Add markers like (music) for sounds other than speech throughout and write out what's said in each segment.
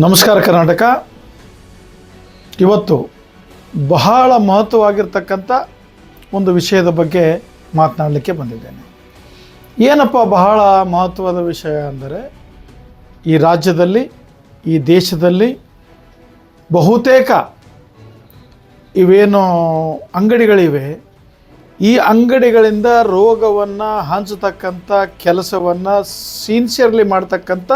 ನಮಸ್ಕಾರ ಕರ್ನಾಟಕ. ಇವತ್ತು ಬಹಳ ಮಹತ್ವವಾಗಿರ್ತಕ್ಕಂಥ ಒಂದು ವಿಷಯದ ಬಗ್ಗೆ ಮಾತನಾಡಲಿಕ್ಕೆ ಬಂದಿದ್ದೇನೆ. ಏನಪ್ಪ ಬಹಳ ಮಹತ್ವದ ವಿಷಯ ಅಂದರೆ, ಈ ರಾಜ್ಯದಲ್ಲಿ, ಈ ದೇಶದಲ್ಲಿ ಬಹುತೇಕ ಇವೇನು ಅಂಗಡಿಗಳಿವೆ. ಈ ಅಂಗಡಿಗಳಿಂದ ರೋಗವನ್ನು ಹಂಚತಕ್ಕಂಥ ಕೆಲಸವನ್ನು ಸಿನ್ಸಿಯರ್ಲಿ ಮಾಡ್ತಕ್ಕಂಥ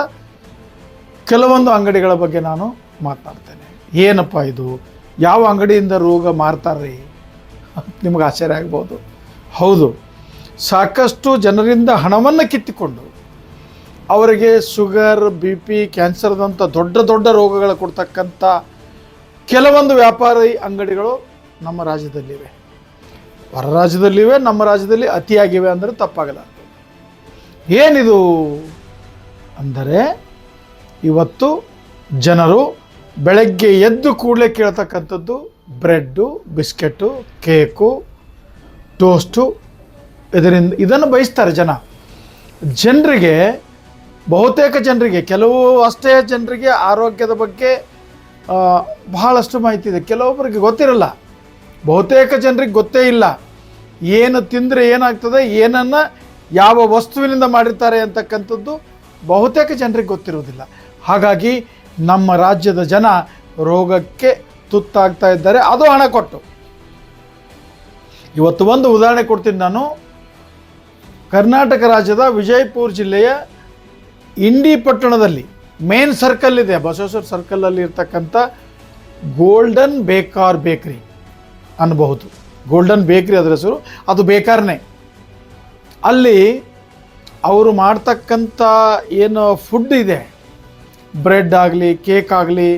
ಕೆಲವೊಂದು ಅಂಗಡಿಗಳ ಬಗ್ಗೆ ನಾನು ಮಾತನಾಡ್ತೇನೆ ಏನಪ್ಪ ಇದು? ಯಾವ ಅಂಗಡಿಯಿಂದ ರೋಗ ಮಾರ್ತಾರ್ರಿ? (laughs) ನಿಮಗೆ ಆಶ್ಚರ್ಯ ಆಗ್ಬೋದು. ಹೌದು, ಸಾಕಷ್ಟು ಜನರಿಂದ ಹಣವನ್ನು ಕಿತ್ತಿಕೊಂಡು ಅವರಿಗೆ ಶುಗರ್, ಬಿ ಪಿ, ಕ್ಯಾನ್ಸರ್ದಂಥ ದೊಡ್ಡ ದೊಡ್ಡ ರೋಗಗಳು ಕೊಡ್ತಕ್ಕಂಥ ಕೆಲವೊಂದು ವ್ಯಾಪಾರಿ ಅಂಗಡಿಗಳು ನಮ್ಮ ರಾಜ್ಯದಲ್ಲಿವೆ. ಹೊರ ರಾಜ್ಯದಲ್ಲಿವೆ ನಮ್ಮ ರಾಜ್ಯದಲ್ಲಿ ಅತಿಯಾಗಿವೆ ಅಂದರೆ ತಪ್ಪಾಗಲ್ಲ. ಏನಿದು? ಅಂದರೆ ಇವತ್ತು ಜನರು ಬೆಳಗ್ಗೆ ಎದ್ದು ಕೂಡಲೇ ಕೇಳ್ತಕ್ಕಂಥದ್ದು ಬ್ರೆಡ್ಡು, ಬಿಸ್ಕೆಟ್ಟು, ಕೇಕು, ಟೋಸ್ಟು. ಇದರಿಂದ ಇದನ್ನು ಬಯಸ್ತಾರೆ ಜನ. ಜನರಿಗೆ, ಬಹುತೇಕ ಜನರಿಗೆ, ಕೆಲವು ಅಷ್ಟೇ ಜನರಿಗೆ ಆರೋಗ್ಯದ ಬಗ್ಗೆ ಬಹಳಷ್ಟು ಮಾಹಿತಿ ಇದೆ. ಕೆಲವೊಬ್ಬರಿಗೆ ಗೊತ್ತಿರಲ್ಲ. ಬಹುತೇಕ ಜನರಿಗೆ ಗೊತ್ತೇ ಇಲ್ಲ. ಏನು ತಿಂದರೆ ಏನಾಗ್ತದೆ, ಏನನ್ನು ಯಾವ ವಸ್ತುವಿನಿಂದ ಮಾಡಿರ್ತಾರೆ ಅಂತಕ್ಕಂಥದ್ದು ಬಹುತೇಕ ಜನರಿಗೆ ಗೊತ್ತಿರುವುದಿಲ್ಲ. ಹಾಗಾಗಿ ನಮ್ಮ ರಾಜ್ಯದ ಜನ ರೋಗಕ್ಕೆ ತುತ್ತಾಗ್ತಾ ಇದ್ದಾರೆ. ಅದು ಹಣ ಕೊಟ್ಟು. ಇವತ್ತು ಒಂದು ಉದಾಹರಣೆ ಕೊಡ್ತೀನಿ ನಾನು. ಕರ್ನಾಟಕ ರಾಜ್ಯದ ವಿಜಯಪುರ ಜಿಲ್ಲೆಯ ಇಂಡಿ ಪಟ್ಟಣದಲ್ಲಿ ಮೇನ್ ಸರ್ಕಲ್ ಇದೆ. ಬಸವೇಶ್ವರ ಸರ್ಕಲಲ್ಲಿ ಇರ್ತಕ್ಕಂಥ ಗೋಲ್ಡನ್ ಬೇಕಾರ್ ಬೇಕ್ರಿ ಅನ್ನಬಹುದು. ಗೋಲ್ಡನ್ ಬೇಕ್ರಿ ಅದರ ಹೆಸರು. ಅದು ಬೇಕಾರ್ನೇ. ಅಲ್ಲಿ ಅವರು ಮಾಡ್ತಕ್ಕಂಥ ಏನು ಫುಡ್ ಇದೆ. ಬ್ರೆಡ್ ಆಗಲಿ, ಕೇಕ್ ಆಗಲಿ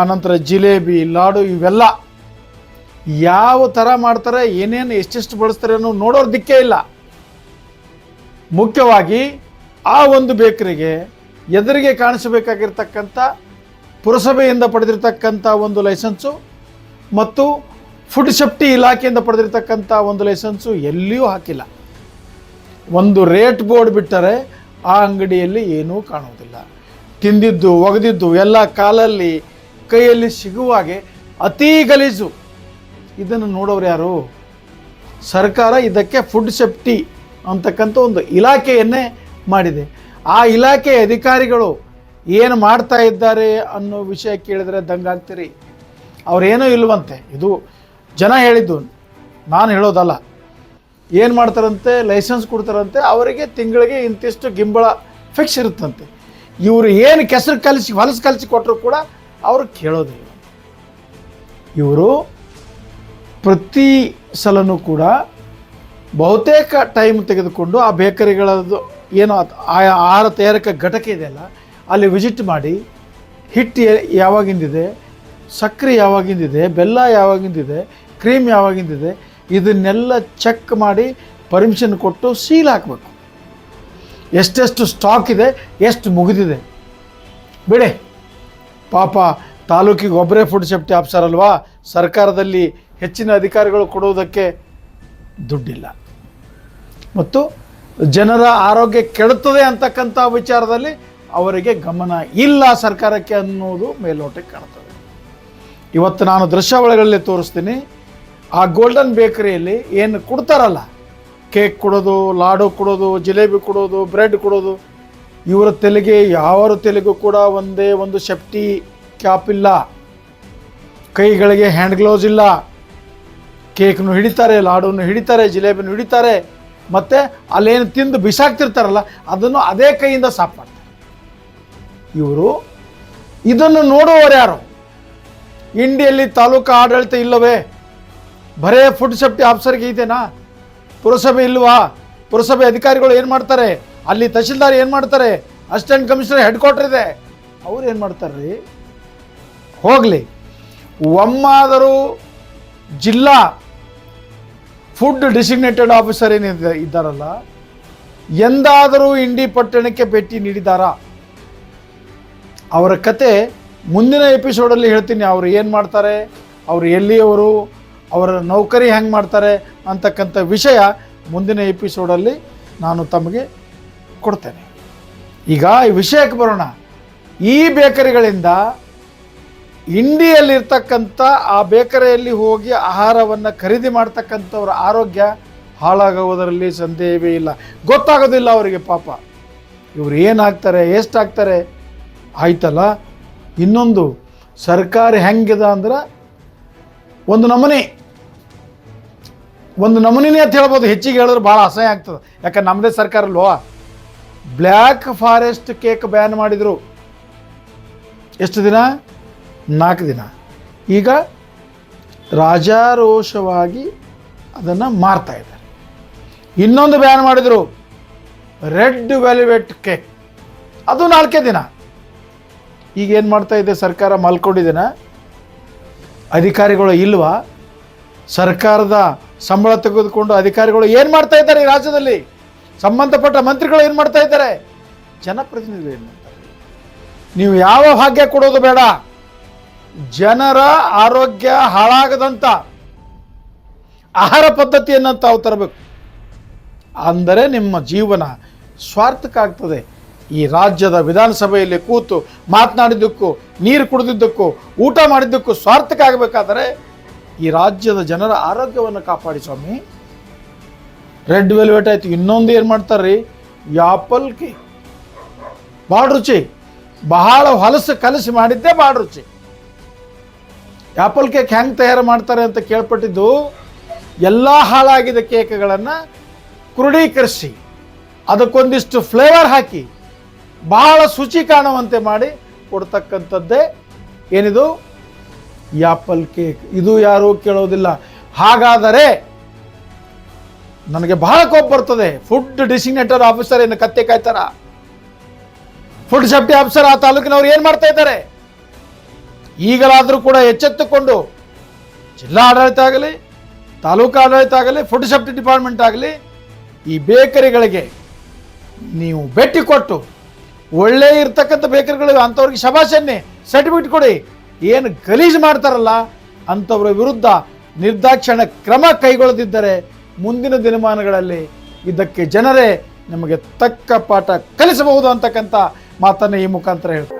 ಆನಂತರ ಜಿಲೇಬಿ, ಲಾಡು, ಇವೆಲ್ಲ ಯಾವ ಥರ ಮಾಡ್ತಾರೆ, ಏನೇನು ಎಷ್ಟೆಷ್ಟು ಬಳಸ್ತಾರೆ ಅನ್ನೋ ನೋಡೋರ್ ದಿಕ್ಕೇ ಇಲ್ಲ. ಮುಖ್ಯವಾಗಿ ಆ ಒಂದು ಬೇಕರಿಗೆ ಎದುರಿಗೆ ಕಾಣಿಸಬೇಕಾಗಿರ್ತಕ್ಕಂಥ ಪುರಸಭೆಯಿಂದ ಪಡೆದಿರ್ತಕ್ಕಂಥ ಒಂದು ಲೈಸೆನ್ಸು ಮತ್ತು ಫುಡ್ ಸೇಫ್ಟಿ ಇಲಾಖೆಯಿಂದ ಪಡೆದಿರ್ತಕ್ಕಂಥ ಒಂದು ಲೈಸೆನ್ಸು ಎಲ್ಲಿಯೂ ಹಾಕಿಲ್ಲ. ಒಂದು ರೇಟ್ ಬೋರ್ಡ್ ಬಿಟ್ಟರೆ ಆ ಅಂಗಡಿಯಲ್ಲಿ ಏನೂ ಕಾಣುವುದಿಲ್ಲ. ತಿಂದಿದ್ದು, ಒಗೆದಿದ್ದು ಎಲ್ಲ ಕಾಲಲ್ಲಿ ಕೈಯಲ್ಲಿ ಸಿಗುವಾಗೆ ಅತೀ ಗಲೀಜು. ಇದನ್ನು ನೋಡೋರು ಯಾರು? ಸರ್ಕಾರ ಇದಕ್ಕೆ ಫುಡ್ ಸೇಫ್ಟಿ ಅಂತಕ್ಕಂಥ ಒಂದು ಇಲಾಖೆಯನ್ನೇ ಮಾಡಿದೆ. ಆ ಇಲಾಖೆ ಅಧಿಕಾರಿಗಳು ಏನು ಮಾಡ್ತಾ ಇದ್ದಾರೆ ಅನ್ನೋ ವಿಷಯ ಕೇಳಿದರೆ ದಂಗಾಗ್ತೀರಿ. ಅವರೇನೋ ಇಲ್ವಂತೆ. ಇದು ಜನ ಹೇಳಿದ್ದು. ನಾನು ಹೇಳೋದಲ್ಲ. ಏನು ಮಾಡ್ತಾರಂತೆ? ಲೈಸೆನ್ಸ್ ಕೊಡ್ತಾರಂತೆ. ಅವರಿಗೆ ತಿಂಗಳಿಗೆ ಇಂತಿಷ್ಟು ಗಿಂಬಳ ಫಿಕ್ಸ್ ಇರುತ್ತಂತೆ. ಇವರು ಏನು ಕೆಸರು ಕಲಿಸಿ, ಹೊಲಸು ಕಲಿಸಿ ಕೊಟ್ಟರು ಕೂಡ ಅವರು ಕೇಳೋದಿಲ್ಲ. ಇವರು ಪ್ರತಿ ಸಲನೂ ಕೂಡ ಬಹುತೇಕ ಟೈಮ್ ತೆಗೆದುಕೊಂಡು ಆ ಬೇಕರಿಗಳದ್ದು ಏನು ಆಯಾ ಆಹಾರ ತಯಾರಕ ಘಟಕ ಇದೆಯಲ್ಲ ಅಲ್ಲಿ ವಿಸಿಟ್ ಮಾಡಿ ಹಿಟ್ಟು ಯಾವಾಗಿಂದಿದೆ, ಸಕ್ಕರೆ ಯಾವಾಗಿಂದಿದೆ, ಬೆಲ್ಲ ಯಾವಾಗಿಂದಿದೆ ಕ್ರೀಮ್ ಯಾವಾಗಿಂದಿದೆ, ಇದನ್ನೆಲ್ಲ ಚೆಕ್ ಮಾಡಿ ಪರ್ಮಿಷನ್ ಕೊಟ್ಟು ಸೀಲ್ ಹಾಕಬೇಕು. ಎಷ್ಟೆಷ್ಟು ಸ್ಟಾಕ್ ಇದೆ, ಎಷ್ಟು ಮುಗಿದಿದೆ. ಬಿಡಿ. ಪಾಪ, ತಾಲೂಕಿಗೆ ಒಬ್ಬರೇ ಫುಡ್ ಸೇಫ್ಟಿ ಆಫೀಸರ್ ಅಲ್ವಾ? ಸರ್ಕಾರದಲ್ಲಿ ಹೆಚ್ಚಿನ ಅಧಿಕಾರಿಗಳು ಕೊಡುವುದಕ್ಕೆ ದುಡ್ಡಿಲ್ಲ. ಮತ್ತು ಜನರ ಆರೋಗ್ಯ ಕೆಡುತ್ತದೆ ಅಂತಕ್ಕಂಥ ವಿಚಾರದಲ್ಲಿ ಅವರಿಗೆ ಗಮನ ಇಲ್ಲ ಸರ್ಕಾರಕ್ಕೆ ಅನ್ನೋದು ಮೇಲ್ನೋಟಕ್ಕೆ ಕಾಣ್ತದೆ. ಇವತ್ತು ನಾನು ದೃಶ್ಯಾವಳಿಗಳಲ್ಲಿ ತೋರಿಸ್ತೀನಿ. ಆ ಗೋಲ್ಡನ್ ಬೇಕರಿಯಲ್ಲಿ ಏನು ಕೊಡ್ತಾರಲ್ಲ ಕೇಕ್ ಕೊಡೋದು, ಲಾಡು ಕೊಡೋದು, ಜಿಲೇಬಿ ಕೊಡೋದು, ಬ್ರೆಡ್ ಕೊಡೋದು. ಇವರ ತೆಲಿಗೆ, ಯಾವರ ತೆಲೆಗೂ ಕೂಡ ಒಂದೇ ಒಂದು ಶೆಫ್ಟಿ ಕ್ಯಾಪ್ ಇಲ್ಲ. ಕೈಗಳಿಗೆ ಹ್ಯಾಂಡ್ ಗ್ಲೌಸ್ ಇಲ್ಲ. ಕೇಕ್ನು ಹಿಡಿತಾರೆ, ಲಾಡನ್ನು ಹಿಡಿತಾರೆ ಜಿಲೇಬಿನೂ ಹಿಡಿತಾರೆ. ಮತ್ತು ಅಲ್ಲೇನು ತಿಂದು ಬಿಸಾಕ್ತಿರ್ತಾರಲ್ಲ, ಅದನ್ನು ಅದೇ ಕೈಯಿಂದ ಸಾಫ್ ಮಾಡ್ತಾರೆ. ಇವರು ಇದನ್ನು ನೋಡುವವರು ಯಾರು? ಇಂಡಿಯಲ್ಲಿ ತಾಲೂಕು ಆಡಳಿತ ಇಲ್ಲವೇ? ಬರೇ ಫುಡ್ ಸೇಫ್ಟಿ ಆಫೀಸರ್ಗೆ ಇದೆನಾ? ಪುರಸಭೆ ಇಲ್ವಾ? ಪುರಸಭೆ ಅಧಿಕಾರಿಗಳು ಏನು ಮಾಡ್ತಾರೆ? ಅಲ್ಲಿ ತಹಶೀಲ್ದಾರ್ ಏನು ಮಾಡ್ತಾರೆ? ಅಸಿಸ್ಟೆಂಟ್ ಕಮಿಷನರ್ ಹೆಡ್ ಕ್ವಾರ್ಟರ್ ಇದೆ. ಅವ್ರು ಏನು ಮಾಡ್ತಾರೆ ರೀ ಹೋಗಲಿ. ಒಮ್ಮಾದರೂ ಜಿಲ್ಲಾ ಫುಡ್ ಡಿಸಿಗ್ನೇಟೆಡ್ ಆಫೀಸರ್ ಏನಿದೆ ಇದ್ದಾರಲ್ಲ, ಎಂದಾದರೂ ಇಂಡಿ ಪಟ್ಟಣಕ್ಕೆ ಭೇಟಿ ನೀಡಿದ್ದಾರಾ ಅವರ ಕತೆ ಮುಂದಿನ ಎಪಿಸೋಡಲ್ಲಿ ಹೇಳ್ತೀನಿ. ಅವರು ಏನು ಮಾಡ್ತಾರೆ? ಅವರು ಎಲ್ಲಿಯವರು? ಅವರ ನೌಕರಿ ಹೆಂಗೆ ಮಾಡ್ತಾರೆ ಅಂತಕ್ಕಂಥ ವಿಷಯ ಮುಂದಿನ ಎಪಿಸೋಡಲ್ಲಿ ನಾನು ತಮಗೆ ಕೊಡ್ತೇನೆ. ಈಗ ಈ ವಿಷಯಕ್ಕೆ ಬರೋಣ. ಈ ಬೇಕರಿಗಳಿಂದ ಇಂಡಿಯಲ್ಲಿರ್ತಕ್ಕಂಥ ಆ ಬೇಕರಿಯಲ್ಲಿ ಹೋಗಿ ಆಹಾರವನ್ನು ಖರೀದಿ ಮಾಡ್ತಕ್ಕಂಥವ್ರ ಆರೋಗ್ಯ ಹಾಳಾಗುವುದರಲ್ಲಿ ಸಂದೇಹವೇ ಇಲ್ಲ. ಗೊತ್ತಾಗೋದಿಲ್ಲ ಅವರಿಗೆ ಪಾಪ. ಇವರು ಏನಾಗ್ತಾರೆ, ಎಷ್ಟಾಗ್ತಾರೆ? ಆಯ್ತಲ್ಲ? ಇನ್ನೊಂದು, ಸರ್ಕಾರ ಹೆಂಗಿದೆ ಅಂದ್ರೆ ಒಂದು ನಮೂನೆ. ಒಂದು ನಮೂನಿನೇ ಅಂತ ಹೇಳ್ಬೋದು, ಹೆಚ್ಚಿಗೆ ಹೇಳಿದ್ರೆ ಭಾಳ ಅಸಹ್ಯ ಆಗ್ತದೆ. ಯಾಕಂದ್ರೆ ನಮ್ಮದೇ ಸರ್ಕಾರ ಲೋ ಬ್ಲ್ಯಾಕ್ ಫಾರೆಸ್ಟ್ ಕೇಕ್ ಬ್ಯಾನ್ ಮಾಡಿದರು. ಎಷ್ಟು ದಿನ? ನಾಲ್ಕು ದಿನ. ಈಗ ರಾಜಾರೋಷವಾಗಿ ಅದನ್ನು ಮಾರ್ತಾ ಇದ್ದಾರೆ. ಇನ್ನೊಂದು ಬ್ಯಾನ್ ಮಾಡಿದರು ರೆಡ್ ವೆಲ್ವೆಟ್ ಕೇಕ್ ಅದು ನಾಲ್ಕೇ ದಿನ. ಈಗ ಏನು ಮಾಡ್ತಾ ಇದೆ ಸರ್ಕಾರ? ಮಲ್ಕೊಂಡಿದ್ದೇನೆ ಅಧಿಕಾರಿಗಳು ಇಲ್ವಾ? ಸರ್ಕಾರದ ಸಂಬಳ ತೆಗೆದುಕೊಂಡು ಅಧಿಕಾರಿಗಳು ಏನು ಮಾಡ್ತಾ ಇದ್ದಾರೆ ಈ ರಾಜ್ಯದಲ್ಲಿ? ಸಂಬಂಧಪಟ್ಟ ಮಂತ್ರಿಗಳು ಏನು ಮಾಡ್ತಾ ಇದ್ದಾರೆ? ಜನಪ್ರತಿನಿಧಿಗಳು ಏನು ಮಾಡ್ತಾರೆ ನೀವು ಯಾವ ಭಾಗ್ಯ ಕೊಡೋದು ಬೇಡ. ಜನರ ಆರೋಗ್ಯ ಹಾಳಾಗದಂತ ಆಹಾರ ಪದ್ಧತಿಯನ್ನು ತಾವು ತರಬೇಕು. ಅಂದರೆ ನಿಮ್ಮ ಜೀವನ ಸ್ವಾರ್ಥಕ್ಕಾಗ್ತದೆ ಈ ರಾಜ್ಯದ ವಿಧಾನಸಭೆಯಲ್ಲಿ ಕೂತು ಮಾತನಾಡಿದ್ದಕ್ಕೂ, ನೀರು ಕುಡಿದಿದ್ದಕ್ಕೂ, ಊಟ ಮಾಡಿದ್ದಕ್ಕೂ ಸ್ವಾರ್ಥಕ್ಕಾಗಬೇಕಾದರೆ ಈ ರಾಜ್ಯದ ಜನರ ಆರೋಗ್ಯವನ್ನು ಕಾಪಾಡಿ ಸ್ವಾಮಿ. ರೆಡ್ ವೆಲ್ವೆಟ್ ಆಯ್ತು. ಇನ್ನೊಂದು ಏನು ಮಾಡ್ತಾರ್ರಿ? ಯಾಪಲ್ ಕೇಕ್ ಭಾಳ ರುಚಿ. ಬಹಳ ಹೊಲಸು ಕಲಸಿ ಮಾಡಿದ್ದೇ ಭಾಳ ರುಚಿ. ಆಪಲ್ ಕೇಕ್ ಹೆಂಗೆ ತಯಾರು ಮಾಡ್ತಾರೆ ಅಂತ ಕೇಳ್ಪಟ್ಟಿದ್ದು, ಎಲ್ಲ ಹಾಳಾಗಿದ ಕೇಕ್ಗಳನ್ನು ಕ್ರೋಢೀಕರಿಸಿ ಅದಕ್ಕೊಂದಿಷ್ಟು ಫ್ಲೇವರ್ ಹಾಕಿ, ಬಹಳ ಶುಚಿ ಕಾಣುವಂತೆ ಮಾಡಿ ಕೊಡ್ತಕ್ಕಂಥದ್ದೇ ಏನಿದು? ಆ್ಯಪಲ್ ಕೇಕ್ ಇದು ಯಾರೂ ಕೇಳೋದಿಲ್ಲ. ಹಾಗಾದರೆ ನನಗೆ ಬಹಳ ಕೋಪ ಬರ್ತದೆ. ಫುಡ್ ಡಿಸಿಗ್ನೇಟರ್ ಆಫೀಸರ್ ಏನು ಕತ್ತೆ ಕಾಯ್ತಾರ? ಫುಡ್ ಸೇಫ್ಟಿ ಆಫೀಸರ್ ಆ ತಾಲೂಕಿನವ್ರು ಏನು ಮಾಡ್ತಾ ಇದ್ದಾರೆ? ಈಗಲಾದರೂ ಕೂಡ ಎಚ್ಚೆತ್ತುಕೊಂಡು ಜಿಲ್ಲಾ ಆಡಳಿತ ಆಗಲಿ, ತಾಲೂಕು ಆಡಳಿತ ಆಗಲಿ ಫುಡ್ ಸೇಫ್ಟಿ ಡಿಪಾರ್ಟ್ಮೆಂಟ್ ಆಗಲಿ, ಈ ಬೇಕರಿಗಳಿಗೆ ನೀವು ಭೇಟಿ ಕೊಟ್ಟು ಒಳ್ಳೆ ಇರ್ತಕ್ಕಂಥ ಬೇಕರಿಗಳು ಅಂಥವ್ರಿಗೆ ಶಬಾಷನ್ನೇ ಸರ್ಟಿಫಿಕೇಟ್ ಕೊಡಿ. ಏನು ಗಲೀಜು ಮಾಡ್ತಾರಲ್ಲ ಅಂಥವ್ರ ವಿರುದ್ಧ ನಿರ್ದಾಕ್ಷಣ ಕ್ರಮ ಕೈಗೊಳ್ಳದಿದ್ದರೆ ಮುಂದಿನ ದಿನಮಾನಗಳಲ್ಲಿ ಇದಕ್ಕೆ ಜನರೇ ನಮಗೆ ತಕ್ಕ ಪಾಠ ಕಲಿಸಬಹುದು ಅಂತಕ್ಕಂಥ ಮಾತನ್ನು ಈ ಮುಖಾಂತರ ಹೇಳ್ತಾರೆ